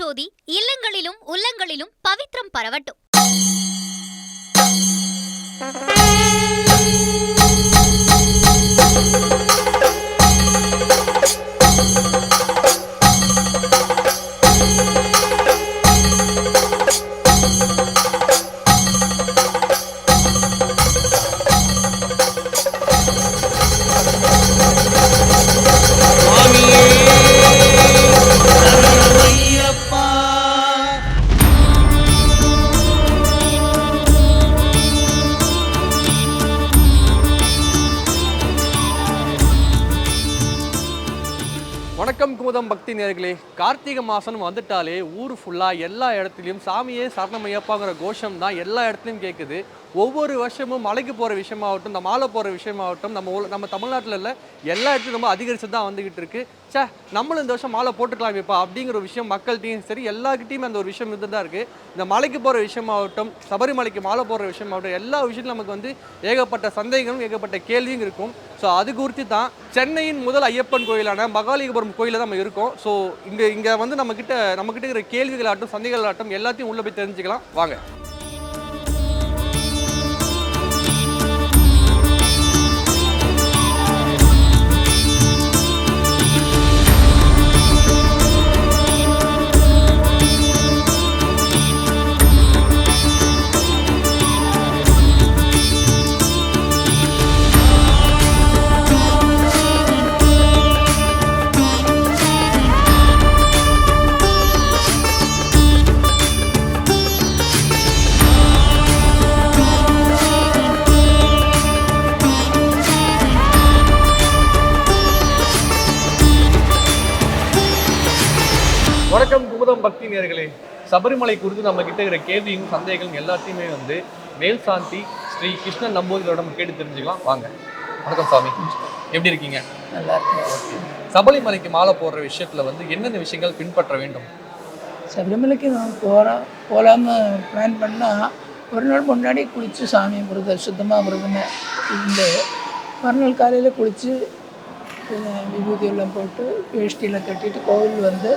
ஜோதி இல்லங்களிலும் உள்ளங்களிலும் பவித்ரம் பரவட்டும். வணக்கம். குமுதம் பக்தி நேர்களே கார்த்திகை மாதம் வந்துட்டாலே ஊர் ஃபுல்லாக எல்லா இடத்துலையும் சாமியே சரணமையப்பாங்கிற கோஷம் தான் எல்லா இடத்துலையும் கேட்குது ஒவ்வொரு வருஷமும் மலைக்கு போகிற விஷயமாகட்டும் இந்த மாலை போகிற விஷயமாகட்டும் நம்ம நம்ம தமிழ்நாட்டில் இல்லை எல்லா இடத்துலையும் ரொம்ப அதிகரித்து தான் வந்துக்கிட்டு இருக்கு. ச்சே நம்மளும் இந்த வருஷம் மாலை போட்டுக்கலாமேப்பா அப்படிங்கிற ஒரு விஷயம் மக்கள்கிட்டையும் சரி எல்லாருக்கிட்டையும் அந்த ஒரு விஷயம் இருந்து தான் இருக்குது இந்த மலைக்கு போகிற விஷயமாகட்டும் சபரிமலைக்கு மாலை போடுற விஷயமாகட்டும் எல்லா விஷயத்திலும் நமக்கு வந்து ஏகப்பட்ட சந்தேகங்களும் ஏகப்பட்ட கேள்வியும் இருக்கும். ஸோ அது குறித்து தான் சென்னையின் முதல் ஐயப்பன் கோயிலான மகாலிகபுரம் கோயிலில் நம்ம இருக்கோம். ஸோ இங்கே இங்கே வந்து நம்மக்கிட்ட நம்மக்கிட்ட இருக்கிற கேள்விகளாகட்டும் சந்தேகங்களாகட்டும் எல்லாத்தையும் உள்ளே போய் தெரிஞ்சுக்கலாம். வாங்க. பக்தி நேர்களே சபரிமலை குறித்து நம்ம கிட்ட இருக்கிற கேள்வியும் சந்தேகங்களும் எல்லாத்தையுமே வந்து மேல் சாந்தி ஸ்ரீ கிருஷ்ணன் நம்பூதிரியோட நம்ம கேட்டு தெரிஞ்சுக்கலாம். வாங்க. வணக்கம் சாமி. எப்படி இருக்கீங்க? நல்லா இருக்கு சபரிமலைக்கு மாலை போடுற விஷயத்துல வந்து என்னென்ன விஷயங்கள் பின்பற்ற வேண்டும்? சபரிமலைக்கு நான் போகிறோம் போகலான்னு பிளான் பண்ணால் ஒரு நாள் முன்னாடி குளித்து சாமி விரத சுத்தமாக விரதமே இருந்து மறுநாள் காலையில் குளித்து விபூதியெல்லாம் போட்டு வேஷ்டியெல்லாம் கட்டிட்டு கோவில் வந்து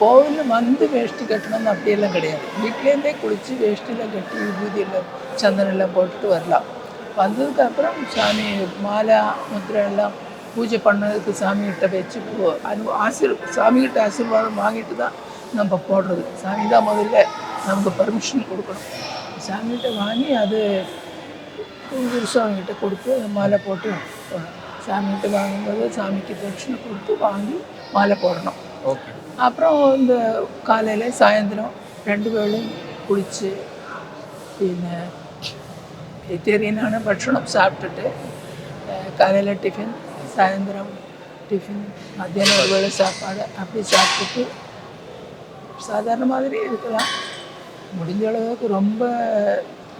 கோவிலில் வந்து வேஷ்டி கட்டணும்னு அப்படியெல்லாம் கிடையாது. வீட்டிலேருந்தே குளித்து வேஷ்டியெல்லாம் கட்டி விபூதியெல்லாம் சந்தனெல்லாம் சந்தனம் எல்லாம் போட்டுட்டு வரலாம். வந்ததுக்கப்புறம் சாமி மாலை முத்திரை எல்லாம் பூஜை பண்ணதுக்கு சாமிகிட்ட வச்சு அது அனு ஆசீர் சாமிகிட்ட ஆசீர்வாதம் வாங்கிட்டு தான் நம்ம போடுறது. சாமி தான் முதல்ல நமக்கு பர்மிஷன் கொடுக்கணும். சாமிகிட்ட வாங்கி அது குருசாமிகிட்ட கொடுத்து மாலை போட்டு போகணும் சாமிகிட்ட வாங்கும்போது சாமிக்கு தட்சிணை கொடுத்து வாங்கி மாலை போடணும் ஓகே அப்புறம் இந்த காலையில் சாயந்தரம் ரெண்டு வேளையும் குளித்து പിന്നെ வெஜிடேரியனான பட்சணம் சாப்பிட்டுட்டு காலையில் டிஃபன் சாயந்தரம் டிஃபன் மத்தியானம் ஒரு வேளை சாப்பாடு அப்படி சாப்பிட்டுட்டு சாதாரண மாதிரி இருக்கலாம் முடிஞ்ச அளவுக்கு ரொம்ப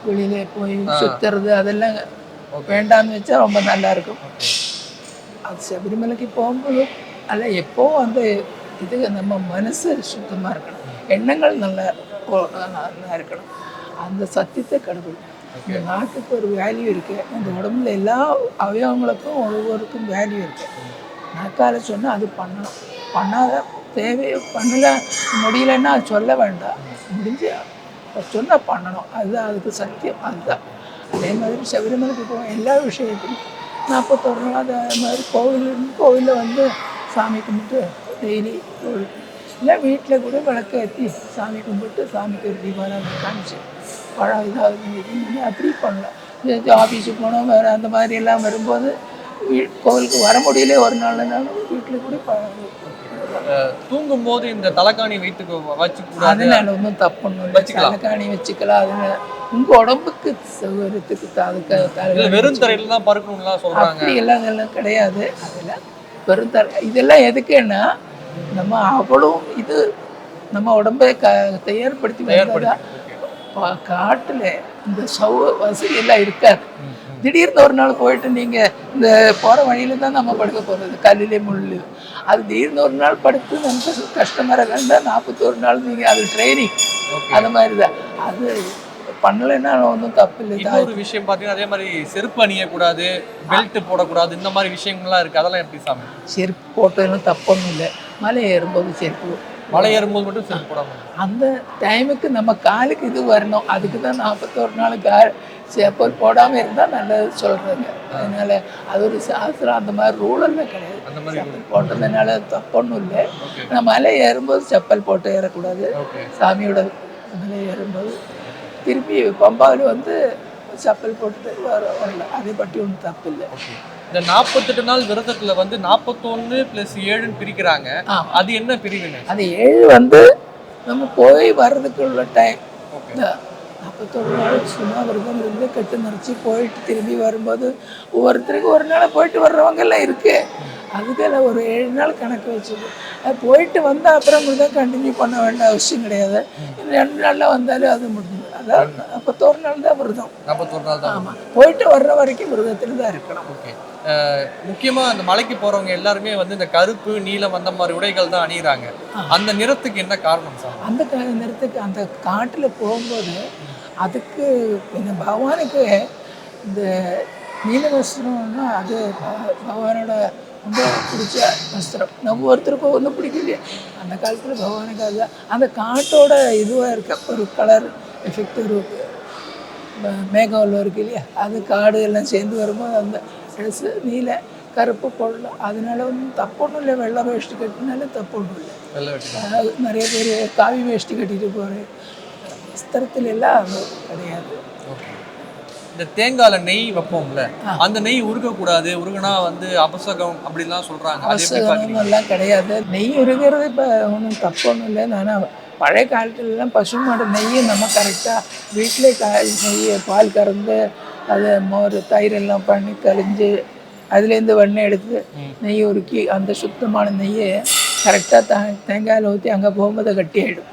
வெளியில போய் சுற்றுறது அதெல்லாம் வேண்டாம்னு வச்சா ரொம்ப நல்லா இருக்கும் அது சபரிமலைக்கு போகும்போது அல்ல எப்போ அந்த இது நம்ம மனசு சுத்தமாக இருக்கணும். எண்ணங்கள் நல்லா நல்லா இருக்கணும். அந்த சத்தியத்தை கடவுள். இந்த நாட்டுக்கு ஒரு வேல்யூ இருக்குது அந்த உடம்புல எல்லா அவயவங்களுக்கும் ஒவ்வொருக்கும் வேல்யூ இருக்குது நாக்கால சொன்னால் அது பண்ணணும். பண்ணாத தேவை பண்ணல முடியலன்னா அது சொல்ல வேண்டாம். முடிஞ்சு சொன்னால் பண்ணணும். அதுதான் அதுக்கு சத்தியம். அதுதான். அதே மாதிரி சபரிமலைக்கு போவோம். எல்லா விஷயத்திலும் நாற்பத்தோரு நாள் அதை மாதிரி கோவில் கோவிலில் வந்து சாமி கும்பிட்டு டெய்லி கோவில் இல்லை வீட்டில் கூட விளக்கு ஏற்றி சாமி கும்பிட்டு சாமிக்கு ஒரு தீபாராதனை காமிச்சு பழம் இதாக இது அப்படி பண்ணலாம். ஆஃபீஸுக்கு போனோம் வேறு அந்த மாதிரி எல்லாம் வரும்போது வீ கோவிலுக்கு வர முடியல ஒரு நாள்னாலும் வீட்டில் கூட பழம் தூங்கும் போது இந்த தலைக்காணி வைத்து வச்சு கூடாது அதனால ஒன்றும் தப்பு ஒன்றும் இல்லை. வச்சுக்கலாம். தலைக்காணி வச்சுக்கலாம். அதனால உங்கள் உடம்புக்கு சௌகரியத்துக்கு அதுக்கு வெறும் தரையில தான் பறக்கணும்லாம் சொல்றாங்க. அப்படி எல்லாம் இதெல்லாம் கிடையாது. அதெல்லாம் வெறும் தர இதெல்லாம் எதுக்குன்னா நம்ம அவ்வளவும் இது நம்ம உடம்பை க தயார்படுத்தி பா- காட்டுல இந்த சௌ வசதி எல்லாம் இருக்காது. திடீர்னு ஒரு நாள் போயிட்டு நீங்க இந்த போற வழியில தான் நம்ம படுக்க போறது கல்லிலே முள்ளு. அது திடீர்னு ஒரு நாள் படுத்து நமக்கு கஷ்டமாக இருந்தால் நாற்பத்தோரு நாள் நீங்க அது ட்ரைனிங் அது மாதிரி தான் அது பண்ணலைன்னா ஒன்றும் தப்பு இல்லை. இன்னொரு விஷயம் பாத்தீங்கன்னா அதே மாதிரி செருப்பு அணியக்கூடாது பெல்ட் போடக்கூடாது இந்த மாதிரி விஷயங்கள்லாம் இருக்கு. அதெல்லாம் எப்படி சாமி? செருப்பு போட்டதும் தப்பொன்றும் இல்லை. மலை ஏறும்போது செருப்பு. மலை ஏறும்போது மட்டும் செருப்பு போடாம. அந்த டைமுக்கு நம்ம காலுக்கு இது வரணும். அதுக்கு தான் நாற்பத்தோரு நாள் கா செப்பல் போடாமல் இருந்தால் நல்லது சொல்கிறாங்க அதனால அது ஒரு சாஸ்திரம் அந்த மாதிரி ரூல் எல்லாம் கிடையாது. செப்பல் போட்டதுனால தப்பொன்றும் இல்லை. ஆனால் மலை ஏறும்போது செப்பல் போட்டு ஏறக்கூடாது. சாமியோட மலை ஏறும்போது. திருப்பி பம்பாவில் வந்து செப்பல் போட்டு வர வரல. அதை பற்றி ஒன்றும் தப்பு இல்லை இந்த நாற்பத்தெட்டு நாள் விரதத்துல வந்து நாற்பத்தொன்னு பிளஸ் ஏழுன்னு பிரிக்கிறாங்க. அது என்ன பிரிவுங்க அது ஏழு வந்து நம்ம போய் வர்றதுக்குள்ள டைம் நாற்பத்தொரு நாள் சும்மா விரதம் இருந்து கட்டு நிறச்சி போயிட்டு திரும்பி வரும்போது ஒவ்வொருத்தருக்கும் ஒரு நாள் போயிட்டு வர்றவங்க எல்லாம் இருக்கு. அதுக்கெல்லாம் ஒரு ஏழு நாள் கணக்கு வச்சுது. அது போயிட்டு வந்தால் அப்புறம் தான் கண்டினியூ பண்ண வேண்டிய அவசியம் கிடையாது. ரெண்டு நாளில் வந்தாலும் அது முடிஞ்சு அதான் நாற்பத்தோரு நாள் தான் விரதம். நாற்பத்தோரு நாள் தான் ஆமாம் போயிட்டு வர்ற வரைக்கும் விரதத்தில் தான் இருக்கணும். ஓகே. முக்கியமாக அந்த மலைக்கு போகிறவங்க எல்லாருமே வந்து இந்த கருப்பு நீலம் அந்த மாதிரி உடைகள் தான் அணிகிறாங்க அந்த நிறத்துக்கு என்ன காரணம் சார்? அந்த நிறத்துக்கு அந்த காட்டில் போகும்போது அதுக்கு இந்த பகவானுக்கு இந்த நீல வஸ்திரம்னா அது பகவானோட ரொம்ப பிடிச்ச வஸ்திரம். நம்ம ஒருத்தருக்கும் ஒன்றும் பிடிக்கலையே. அந்த காலத்தில் பகவானுக்கு அதுதான். அந்த காட்டோட இதுவாக இருக்க ஒரு கலர் எஃபெக்ட் ஒரு ம- மேகம் இருக்கு இல்லையா? அது காடு எல்லாம் சேர்ந்து வரும்போது அந்த ட்ரெஸ்ஸு நீல கருப்பு கொள்ளை அதனால ஒன்றும் தப்பொன்றும் இல்லை. வெள்ளை வேஷ்டி கட்டினாலும் தப்பொன்றும் இல்லை. நிறைய பேர் காவி வேஷ்டி கட்டிட்டு போகிற வஸ்திரத்துல எல்லாம் அது கிடையாது. இந்த தேங்காயில நெய் வைப்போம்ல அந்த நெய் உருக கூடாது உருகுனா வந்து அபசகம் அப்படிலாம் பாக்குறீங்க அவசரம் எல்லாம் கிடையாது. நெய் இருக்கிறது இப்போ ஒன்றும் தப்பு ஒன்றும் இல்லை. ஆனால் பழைய காலத்துலலாம் பசு மாடு நெய்யை நம்ம கரெக்டாக வீட்டிலே காய் நெய் பால் கறந்து அதை மோர் தயிர் எல்லாம் பண்ணி கழிஞ்சு அதுலேருந்து வெண்ணெய் எடுத்து நெய் உருக்கி அந்த சுத்தமான நெய்யை கரெக்டாக தே தேங்காயில் ஊற்றி அங்கே போகும்போது கட்டி ஆகிடும்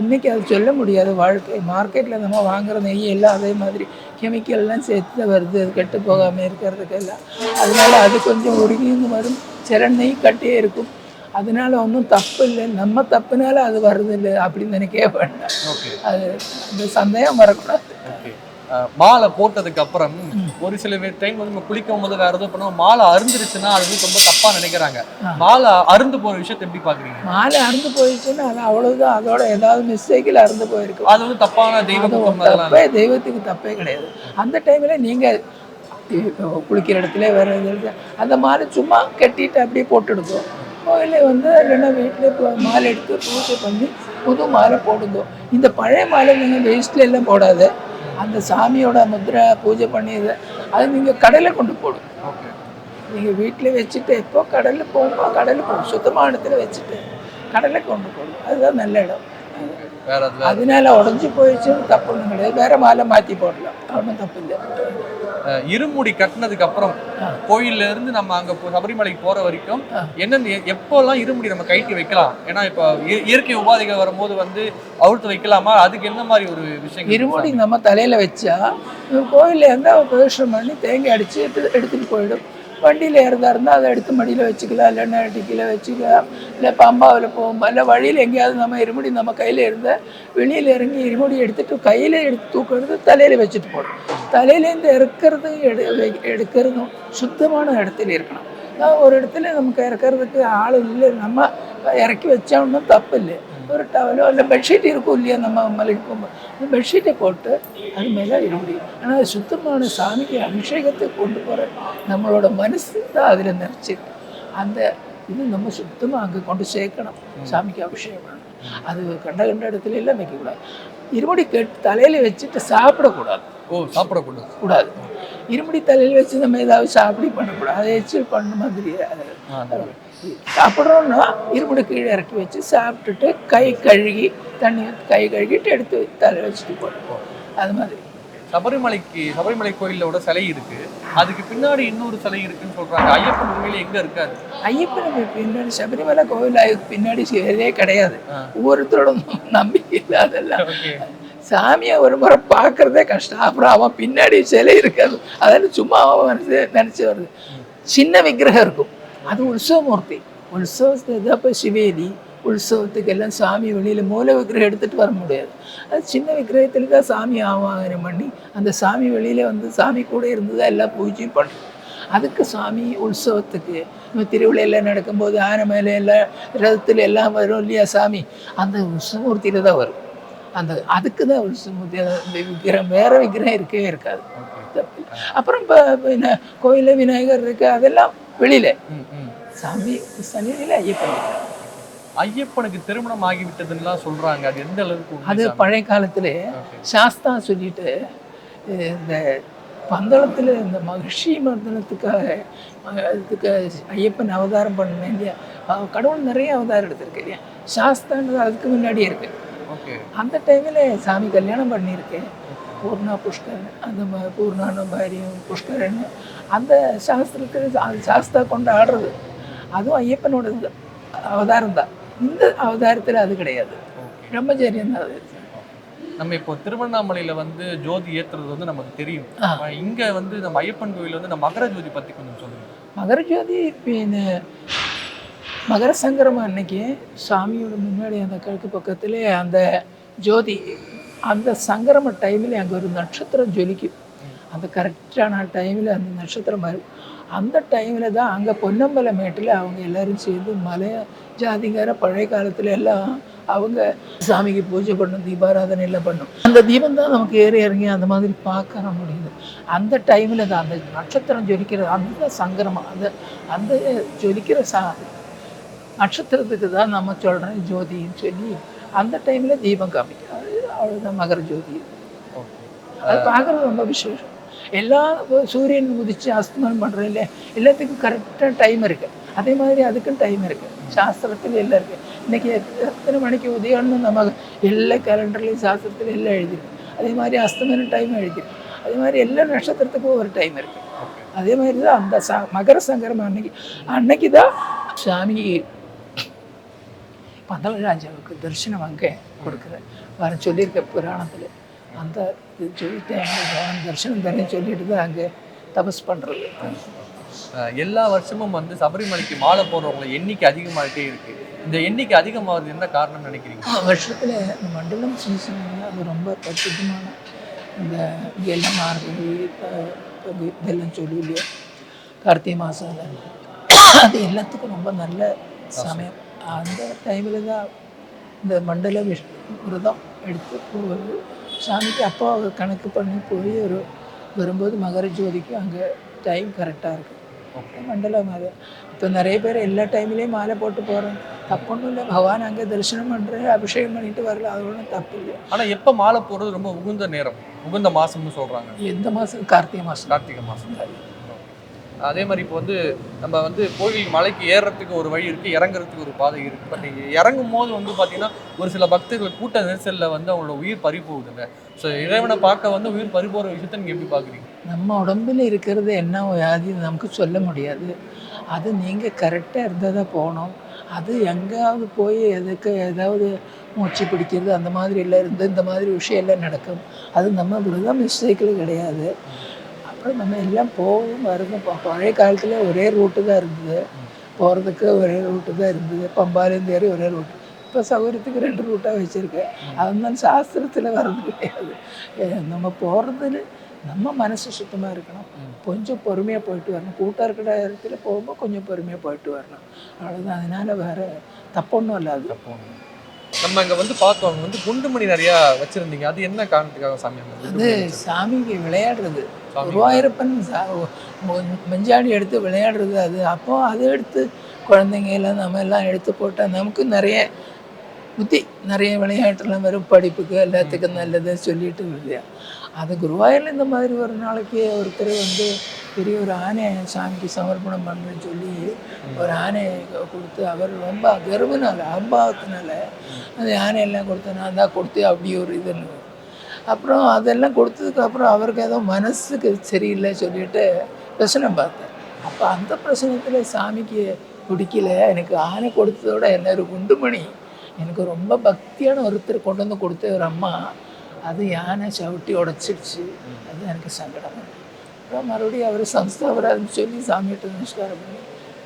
இன்றைக்கி அது சொல்ல முடியாது. வாழ்க்கை மார்க்கெட்டில் நம்ம வாங்குற நெய் எல்லாம் அதே மாதிரி. கெமிக்கல்லாம் சேர்த்து வருது. அது கெட்டு போகாமல் இருக்கிறதுக்கு எல்லாம் அதனால அது கொஞ்சம் உருகின்னு வரும். சில நெய் கட்டியே இருக்கும். அதனால ஒன்றும் தப்பு இல்லை. நம்ம தப்புனால அது வருது இல்லை அப்படின்னு நினைக்கவே வேண்டாம். அது அந்த சந்தேகம் வரக்கூடாது. மாலை போட்டதுக்கு அப்புறம் ஒரு சில டைம் வந்து நம்ம குளிக்கும் போது வேற ஏதோ பண்ணுவோம் மாலை அருந்துருச்சுன்னா அது வந்து ரொம்ப தப்பா நினைக்கிறாங்க. மாலை அருந்து போற விஷயத்தை எப்படி பாக்குறீங்க மாலை அறுந்து போயிடுச்சுன்னா அது அவ்வளவுதான். அதோட ஏதாவது மிஸ்டேக்கில் அறுந்து போயிருக்கும். அது வந்து தப்பான தெய்வ அது குத்தம் அதெல்லாம் தப்பே தெய்வத்துக்கு தப்பே கிடையாது. அந்த டைமில் நீங்கள் குளிக்கிற இடத்துல வேற அந்த மாலை சும்மா கட்டிட்டு அப்படியே போட்டுடுங்க கோயிலில் வந்து இல்லைன்னா வீட்டில் மாலை எடுத்து பூஜை பண்ணி புது மாலை போடுங்க. இந்த பழைய மாலை நீங்கள் வேஸ்ட்ல எல்லாம் போடாத. அந்த சாமியோட முத்திரை பூஜை பண்ணியது அது நீங்கள் கடையில் கொண்டு ஓகே நீங்கள் வீட்டில் வச்சுட்டு எப்போ கடலில் போகும்போது கடலில் போகும் சுத்தமான இடத்துல வச்சுட்டு கடலில் கொண்டு போடும் அதுதான் நல்ல இடம். அதனால உடஞ்சி போயிடுச்சுன்னு தப்பு ஒன்றும் கிடையாது. வேற மாலை மாற்றி போடலாம். ஒன்றும் தப்பு இல்லை. இருமுடி கட்டினதுக்கு அப்புறம். கோயில்ல இருந்து நம்ம அங்க சபரிமலைக்கு போற வரைக்கும். என்னென்ன எப்போல்லாம் இருமுடி நம்ம கைக்கு வைக்கலாம் ஏன்னா இப்போ இய- இயற்கை உபாதைகள் வரும்போது வந்து அவுழ்த்து வைக்கலாமா அதுக்கு என்ன மாதிரி ஒரு விஷயம் இருமுடி நம்ம தலையில் வச்சா கோயிலில் இருந்தால் பிரதர்ஷனம் பண்ணி தேங்காய் அடித்து எடுத்து எடுத்துகிட்டு போயிடும் வண்டியில் ஏறதா இருந்தால் அதை எடுத்து மடியில் வச்சுக்கலாம் இல்லைன்னா டிக்கியில் வச்சுக்கலாம் இல்லை பம்பாவில் போகும்போது இல்லை வழியில் எங்கேயாவது நம்ம இருமுடி நம்ம கையில் இருந்தால் வெளியில் இறங்கி இருமுடி எடுத்துட்டு கையில் எடுத்து தூக்கிறது தலையில் வச்சுட்டு போகணும். தலையிலேருந்து இறக்கிறது எடு எடுக்கிறதும் சுத்தமான இடத்துல இருக்கணும். ஒரு இடத்துல நமக்கு இறக்கிறதுக்கு ஆள் இல்லை நம்ம இறக்கி வச்சோம்னா தப்பு இல்லை. ஒரு டவலோ இல்லை பெட்ஷீட் இருக்கும் இல்லையா நம்ம மலைக்கு போகும்போது அந்த பெட்ஷீட்டை போட்டு அது மேலே இருமுடி ஆனால் அது சுத்தமான சாமிக்கு அபிஷேகத்தை கொண்டு போகிற நம்மளோட மனசு தான் அதில் நினச்சிருக்கு அந்த இது நம்ம சுத்தமாக அங்கே கொண்டு சேர்க்கணும். சாமிக்கு அபிஷேகம் பண்ணணும். அது கண்ட கண்ட இடத்துல எல்லாம் வைக்கக்கூடாது. இருமுடி கெட்டு தலையில் வச்சுட்டு சாப்பிடக்கூடாது. ஓ சாப்பிடக்கூடாது. கூடாது. இருமுடி தலையில் வச்சு நம்ம ஏதாவது சாப்பிடி பண்ணக்கூடாது. அதை எச்சில் பண்ண மாதிரி. சாப்பிட்றோன்னா இருமுடி கீழே இறக்கி வச்சு சாப்பிட்டுட்டு கை கழுகி தண்ணி கை கழுகிட்டு எடுத்து தலையில் வச்சுட்டு போடுவோம் அது மாதிரி. சபரிமலைக்கு சபரிமலை கோயிலோட சிலை இருக்கு. அதுக்கு பின்னாடி இன்னொரு சிலை இருக்குன்னு சொல்றாங்க. ஐயப்பன் உண்மையில எங்க இருக்காரு? ஐயப்பனுக்கு பின்னாடி சபரிமலை கோவில் அதுக்கு பின்னாடி சிலையே கிடையாது. ஒவ்வொருத்தரோட நம்பிக்கை இல்லாதெல்லாம் சாமியை ஒரு முறை பார்க்கறதே கஷ்டம். அப்புறம் அவன் பின்னாடி சிலை இருக்காது. அதெல்லாம் சும்மா அவன் நினச்சி வருது. சின்ன விக்கிரகம் இருக்கும். அது உற்சவமூர்த்தி உற்சவத்தை இப்போ சிவேலி உற்சவத்துக்கு எல்லாம் சாமி வெளியில் மூல விக்கிரகம் எடுத்துகிட்டு வர முடியாது அது சின்ன விக்கிரகத்தில் தான் சாமி ஆவாகனம் பண்ணி அந்த சாமி வெளியில் வந்து சாமி கூட இருந்து தான் எல்லா பூஜையும் பண்ணுறோம் அதுக்கு சாமி உற்சவத்துக்கு நம்ம திருவிழையில் நடக்கும்போது ஆனை மேலே எல்லாம் ரதத்தில் எல்லாம் வரும் இல்லையா சாமி அந்த உற்சவமூர்த்தியில் தான் வரும் அந்த அதுக்கு தான் உற்சவமூர்த்தி அந்த விக்கிரம் வேற விக்கிரம் இருக்கவே இருக்காது. அப்புறம் இப்போ கோயிலில் விநாயகர் இருக்கு அதெல்லாம் வெளியில. சாமி சன்னிதியில் ஐயப்பன். ஐயப்பனுக்கு திருமணம் ஆகிவிட்டதுன்னுலாம் சொல்றாங்க அது எந்த அளவுக்கு அது? பழைய காலத்துல. சாஸ்தா சொல்லிட்டு இந்த பந்தளத்தில் இந்த மகிழ்ச்சி மர்தனத்துக்காக அஹ், இதுக்கு ஐயப்பன் அவதாரம் பண்ண வேண்டிய அஹ், கடவுள் நிறைய அவதாரம் எடுத்திருக்கு இல்லையா சாஸ்தான்றது அதுக்கு முன்னாடியே இருக்கு. அந்த டைமில் சாமி கல்யாணம் பண்ணியிருக்கேன் பூர்ணா புஷ்கரன் அந்த ம- பூர்ணான பாரியம் புஷ்கரன். அந்த சாஸ்திரத்தில் அது சாஸ்தா கொண்டு ஆடுறது. அதுவும் ஐயப்பனோட அவதாரம் தான். இந்த அவதாரத்தில் அது கிடையாது. பிரம்மச்சரியம் தான் அது. நம்ம இப்போ திருவண்ணாமலையில வந்து ஜோதி ஏத்துறது வந்து நமக்கு தெரியும். இங்க வந்து நம்ம ஐயப்பன் கோயில் வந்து இந்த மகர ஜோதி பத்தி கொஞ்சம் சொல்லுங்க. மகர ஜோதி பின்ன மகர சங்கரமம் அன்னைக்கு சாமியோட முன்னாடி அந்த கிழக்கு பக்கத்துல அந்த ஜோதி அந்த சங்கரம டைமில் அங்கே ஒரு நட்சத்திரம் ஜொலிக்கும். அந்த கரெக்டான டைமில் அந்த நட்சத்திரம் வரும். அந்த டைமில் தான் அங்கே பொன்னம்பல மேட்டில் அவங்க எல்லோரும் சேர்ந்து மலைய ஜாதிகார பழைய காலத்தில் எல்லாம் அவங்க சாமிக்கு பூஜை பண்ணும் தீபாராதனை எல்லாம் பண்ணும். அந்த தீபம் தான் நமக்கு ஏறி இறங்கி அந்த மாதிரி பார்க்க முடியுது. அந்த டைமில் தான் அந்த நட்சத்திரம் ஜொலிக்கிறது அந்த சங்கரமாக அந்த அந்த ஜொலிக்கிற சா நட்சத்திரத்துக்கு தான் நம்ம சொல்கிறேன் ஜோதின்னு சொல்லி அந்த டைமில் தீபம் காமிக்கும் அது அவ்வளோதான் மகர ஜோதி. அது பார்க்குறது ரொம்ப விசேஷம். எல்லா சூரியன் உதிச்சு அஸ்தமனம் பண்ணுறோம் இல்லை எல்லாத்துக்கும் கரெக்டாக டைம் இருக்கு. அதே மாதிரி அதுக்கும் டைம் இருக்கு. சாஸ்திரத்தில் எல்லாம் இருக்கு. இன்னைக்கு எத்த- எத்தனை மணிக்கு உதயம்னு நம்ம எல்லா கேலண்டர்லையும் சாஸ்திரத்தில் எல்லாம் எழுதிருக்கு. அதே மாதிரி அஸ்தமன டைம் எழுதிருக்கு. அதே மாதிரி எல்லா நட்சத்திரத்துக்கும் ஒரு டைம் இருக்கு. அதே மாதிரி தான் அந்த ச மகர சங்கரம் அன்னைக்கு. அன்னைக்கு தான் சாமி பந்தவராஜாவுக்கு தரிசனம் அங்கே கொடுக்குறேன் வர சொல்லியிருக்க புராணத்தில். அந்த இது சொல்லிட்டேன் அவன் தரிசனம் தரேன்னு சொல்லிட்டு தான் அங்கே தபஸ் பண்ணுறது எல்லா வருஷமும் வந்து சபரிமலைக்கு மாலை போடுறவங்கள எண்ணிக்கை அதிகமாகிட்டே இருக்கு. இந்த எண்ணெய்க்கு அதிகமாகுது என்ன காரணம் நினைக்கிறீங்க? வருஷத்தில் இந்த மண்டலம் சீசன் அது ரொம்ப பிரசித்தமான இந்த எல்லாம் மார்கழி த- பங்கு இதெல்லாம் சொல்லி இல்லையா? கார்த்திகை மாதம் அது எல்லாத்துக்கும் ரொம்ப நல்ல சமயம். அந்த டைமில் தான் இந்த மண்டல விஷ் விரதம் எடுத்து போவது. சாமிக்கு அப்போ கணக்கு பண்ணி போய் ஒரு வரும்போது மகர ஜோதிக்கு அங்கே டைம் கரெக்டாக இருக்குது மண்டலம் அது. இப்போ நிறைய பேர் எல்லா டைம்லேயும் மாலை போட்டு போகிறோம் தப்பொன்றும் இல்லை. பகவான் அங்கே தரிசனம் பண்ணுறேன் அபிஷேகம் பண்ணிட்டு வரல. அது ஒன்றும் தப்பு இல்லை. ஆனா எப்ப மாலை போடுறது ரொம்ப உகுந்த நேரம்? உகுந்த மாசம்னு சொல்றாங்க. எந்த மாதம் கார்த்திகை மாதம் கார்த்திகை மாசம். அதே மாதிரி இப்போ வந்து நம்ம வந்து கோவில் மலைக்கு ஏறுறதுக்கு ஒரு வழி இருக்குது இறங்குறதுக்கு ஒரு பாதை இருக்கு. பட் நீங்கள் இறங்கும் போது வந்து பார்த்தீங்கன்னா ஒரு சில பக்தர்கள் கூட்ட நெரிசலில் வந்து அவங்களோட உயிர் பறி போகுதுங்க. ஸோ இறைவனை பார்க்க வந்து உயிர் பறி போகிற விஷயத்த நீங்கள் எப்படி பார்க்குறீங்க நம்ம உடம்புல இருக்கிறது என்ன வியாதி நமக்கு சொல்ல முடியாது. அது நீங்கள் கரெக்டாக இருந்தால் தான் போகணும் அது எங்கேயாவது போய் எதுக்கு ஏதாவது மூச்சு பிடிக்கிறது அந்த மாதிரி எல்லாம் இருந்து இந்த மாதிரி விஷயம் எல்லாம் நடக்கும். அது நம்ம விரதம் மிஸ்டேக்கில் கிடையாது. அப்புறம் நம்ம எல்லாம் போகும் வரதும் பழைய காலத்தில் ஒரே ரூட்டு தான் இருந்தது. போகிறதுக்கு ஒரே ரூட்டு தான் இருந்தது. பம்பாலேருந்து ஏறி ஒரே ரூட்டு இப்போ சௌகரியத்துக்கு ரெண்டு ரூட்டாக வச்சுருக்கேன். அதனால சாஸ்திரத்தில் வர்றது கிடையாது. நம்ம போகிறதுல நம்ம மனசு சுத்தமாக இருக்கணும். கொஞ்சம் பொறுமையாக போயிட்டு வரணும். கூட்டம் இருக்கிற இடத்துல போகும்போது கொஞ்சம் பொறுமையாக போயிட்டு வரணும். அவ்வளோதான் அதனால வேறு தப்பொன்றும் இல்லை அது. நம்ம அங்க வந்து பார்த்தோம். வந்து குண்டுமணி நிறைய வச்சிருந்தீங்க. அது என்ன காரணத்துக்காக சாமி அது? சாமிக்கு விளையாடுறது. ரூபாயிருப்பன் சா- மொ- மஞ்சாடி எடுத்து விளையாடுறது அது. அப்போது அதை எடுத்து குழந்தைங்க எல்லாம் நம்ம எல்லாம் எடுத்து போட்டால் நமக்கு நிறைய புத்தி நிறைய விளையாட்டுலாம் வரும். படிப்புக்கு எல்லாத்துக்கும் நல்லது சொல்லிட்டு இல்லையா அது குருவாயூரில் இந்த மாதிரி ஒரு நாளைக்கு ஒருத்தர் வந்து பெரிய ஒரு ஆணையை சாமிக்கு சமர்ப்பணம் பண்ணுறேன்னு சொல்லி ஒரு ஆணையை கொடுத்து அவர் ரொம்ப கர்வனால அம்பாவத்தினால அந்த யானையெல்லாம் கொடுத்து நான் தான் கொடுத்து அப்படி ஒரு இதுன்னு அப்புறம் அதெல்லாம் கொடுத்ததுக்கு அப்புறம் அவருக்கு ஏதோ மனசுக்கு சரியில்லை சொல்லிட்டு பிரச்சனை பார்த்தேன். அப்போ அந்த பிரச்சனத்தில் சாமிக்கு பிடிக்கல. எனக்கு ஆணை கொடுத்ததோட என்ன குண்டுமணி. எனக்கு ரொம்ப பக்தியான ஒருத்தர் கொண்டு வந்து கொடுத்த ஒரு அம்மா. அது யானை சவிட்டி உடச்சிடுச்சு அது எனக்கு சங்கடம் அப்புறம் மறுபடியும் அவர் சம்ஸ்தாபராதுன்னு சொல்லி சாமிகிட்ட நமஸ்காரம் பண்ணி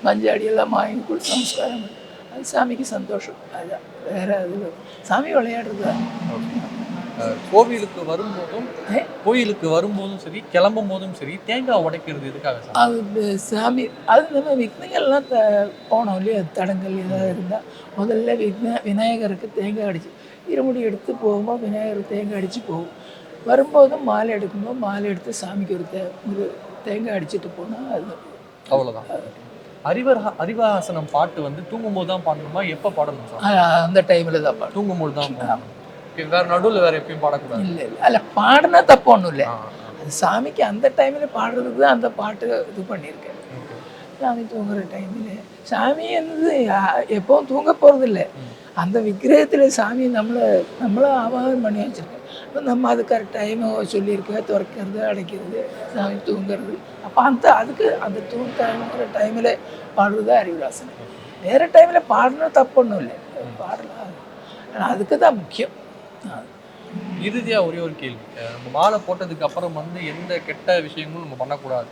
மஞ்சாடியெல்லாம் வாங்கி கொடுத்து நமஸ்காரம் பண்ணி அது சாமிக்கு சந்தோஷம். அதுதான் வேற அது சாமி விளையாடுறது தான் கோவிலுக்கு வரும்போதும்? கோயிலுக்கு வரும்போதும் சரி கிளம்பும் போதும் சரி தேங்காய் உடைக்கிறது எதுக்காக அது சாமி அது நம்ம விக்னங்கள்லாம் த போனோம் இல்லையா? தடங்கள் ஏதாவது இருந்தால் முதல்ல விக்ன விநாயகருக்கு தேங்காய் அடிச்சு இருமுடி எடுத்து போகும்போது விநாயகர் தேங்காய் அடித்து போகும் வரும்போதும் மாலை எடுக்கும்போது மாலை எடுத்து சாமிக்கு ஒரு தே ஒரு தேங்காய் அடிச்சிட்டு போனால் அது. அவ்வளவுதான். அறிவர் அறிவாசனம் பாட்டு வந்து தூங்கும் போது தான் பாடணுமா எப்ப பாடணும் அந்த டைமில் தான் பாடும் தூங்கும் போது தான் வேற நடுவுல வேற எப்பயும் பாடக்கூடாது. இல்லை இல்லை. அல்ல பாடினா தப்பு ஒன்றும் இல்லை. அது சாமிக்கு அந்த டைமில் பாடுறதுக்கு தான் அந்த பாட்டு இது பண்ணியிருக்கேன். சாமி தூங்குற டைமில் சாமி என்னது எப்பவும் தூங்க போகிறதில்ல அந்த விக்கிரகத்தில் சாமி நம்மளை நம்மளை ஆவாகம் பண்ணி வச்சிருக்கோம் நம்ம அது கரெக்ட் டைமை சொல்லியிருக்க துறக்கிறது அடைக்கிறது சாமி தூங்குறது. அப்போ அந்த அதுக்கு அந்த தூங்குற டைமில் பாடுறது அறிவுராசனை வேறு டைமில் பாடணும் தப்பு ஒன்றும் இல்லை. பாடலாம். ஆனால் அதுக்கு தான் முக்கியம். ஆ. இறுதியா ஒரே ஒரு கேள்வி. நம்ம மாலை போட்டதுக்கு அப்புறம் வந்து எந்த கெட்ட விஷயங்களும் நம்ம பண்ணக்கூடாது.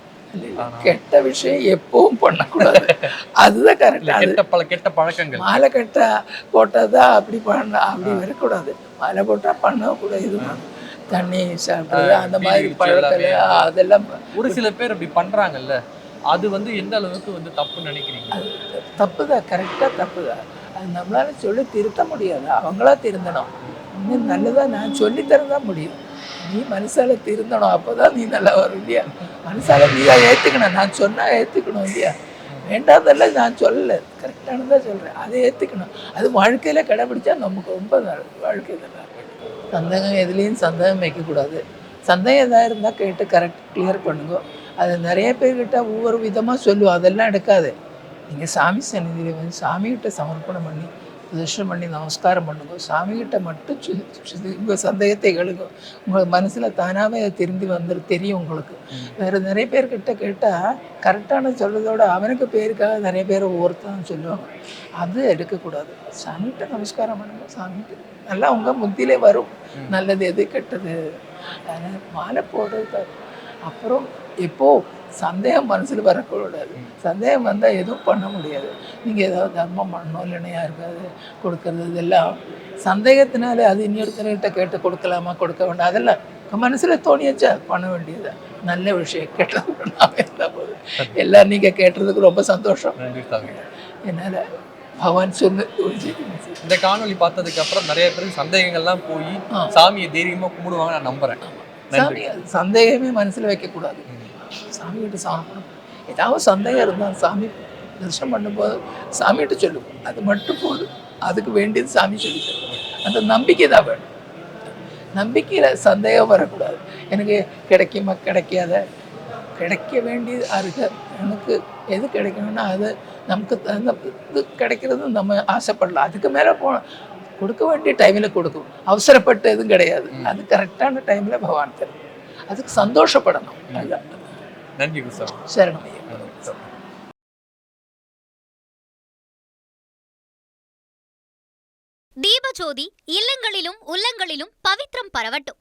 கெட்ட விஷயம் எப்பவும் பண்ணக்கூடாது. அதுதான் கரெக்ட் கெட்ட பல கெட்ட பழக்கங்கள். மாலை கட்ட போட்டாதான் அப்படி பண்ண அப்படி வரக்கூடாது. மாலை போட்டா பண்ணக்கூடாது இது தண்ணி சாப்பிட்றது அந்த மாதிரி பழக்கம். அதெல்லாம் ஒரு சில பேர் அப்படி பண்றாங்கல்ல. அது வந்து எந்த அளவுக்கு வந்து தப்புன்னு நினைக்கிறீங்க? தப்பு தான் கரெக்டாக தப்பு தான் அது நம்மளால சொல்லி திருத்த முடியாது. அவங்களா திருந்தணும். இன்னும் நல்லதாக நான் சொல்லி தான் முடியும். நீ மனசால திருந்தணும். அப்போ தான் நீ நல்லா வரும் இல்லையா? மனசால நீ தான் ஏற்றுக்கணும் நான் சொன்னால் ஏற்றுக்கணும் இல்லையா? வேண்டாதெல்லாம் நான் சொல்லலை. கரெக்டானதாக சொல்கிறேன் அதை ஏற்றுக்கணும் அது வாழ்க்கையில் கடைபிடிச்சா நமக்கு ரொம்ப நல்லது வாழ்க்கை நல்லா சந்தேகம் எதுலேயும் சந்தேகம் வைக்கக்கூடாது. சந்தேகம் எதாவது இருந்தால் கேட்டு கரெக்ட் கிளியர் பண்ணுங்க. அது நிறைய பேர்கிட்ட ஒவ்வொரு விதமாக சொல்லுவோம். அதெல்லாம் எடுக்காது. நீங்கள் சாமி சன்னிதியில் வந்து சாமிகிட்ட சமர்ப்பணம் பண்ணி பிரதர்ஷனம் பண்ணி நமஸ்காரம் பண்ணுங்க சாமிகிட்ட மட்டும் உங்கள் சந்தேகத்தை எழுங்க உங்கள் மனசில் தானாகவே அது திரும்பி வந்துரு தெரியும் உங்களுக்கு வேறு நிறைய பேர்கிட்ட கேட்டால் கரெக்டான சொல்றதோட அவனுக்கு பேருக்காக நிறைய பேர் ஒவ்வொருத்தரும் சொல்லுவாங்க அது எடுக்கக்கூடாது சாமிகிட்ட நமஸ்காரம் பண்ணுங்க சாமிகிட்ட நல்லா உங்கள் முத்திலே வரும் நல்லது எது கெட்டது அதனால் மாலை போடுறது அப்புறம் எப்போது சந்தேகம் மனசில் வரக்கூடாது. சந்தேகம் வந்தால் எதுவும் பண்ண முடியாது. நீங்கள் ஏதாவது தர்மம் பண்ணணும் இல்லைன்னா யாருக்காவது கொடுக்கறது இதெல்லாம் சந்தேகத்தினால அது இன்னொருத்தர்கிட்ட கேட்டு கொடுக்கலாமா கொடுக்க வேண்டாம் அதெல்லாம் மனசில் தோணியாச்சா? பண்ண வேண்டியது நல்ல விஷயம் கேட்டது போதும் எல்லாம் நீங்கள் கேட்டதுக்கு ரொம்ப சந்தோஷம். என்னால் பகவான் சொன்ன இந்த காணொளி பார்த்ததுக்கு அப்புறம் நிறைய பேருக்கு சந்தேகங்கள்லாம் போய். சாமியை தைரியமா கும்பிடுவாங்க நான் நம்புறேன். சாமி சந்தேகமே மனசில் வைக்கக்கூடாது. சாமிகிட்ட சமர்ப்பணம் ஏதாவது சந்தேகம் இருந்தால் சாமி தரிசனம் பண்ணும்போது சாமிகிட்ட சொல்லுவோம் அது மட்டும் போதும். அதுக்கு வேண்டியது சாமி சொல்லித்தரும் அந்த நம்பிக்கை தான் வேணும். நம்பிக்கையில் சந்தேகம் வரக்கூடாது. எனக்கு கிடைக்குமா கிடைக்காத? கிடைக்க வேண்டியது அருக. எனக்கு எது கிடைக்கணும்னா அது நமக்கு தகுந்த இது கிடைக்கிறது நம்ம ஆசைப்படலாம். அதுக்கு மேலே போ கொடுக்க வேண்டிய டைமில் கொடுக்கும். அவசரப்பட்டு எதுவும் கிடையாது. அது கரெக்டான டைமில் பகவான் தரும். அதுக்கு சந்தோஷப்படணும். அதுதான் நன்றி குருசாமி சரணம் ஐயா தீபஜோதி இல்லங்களிலும் உள்ளங்களிலும் பவித்ரம் பரவட்டும்.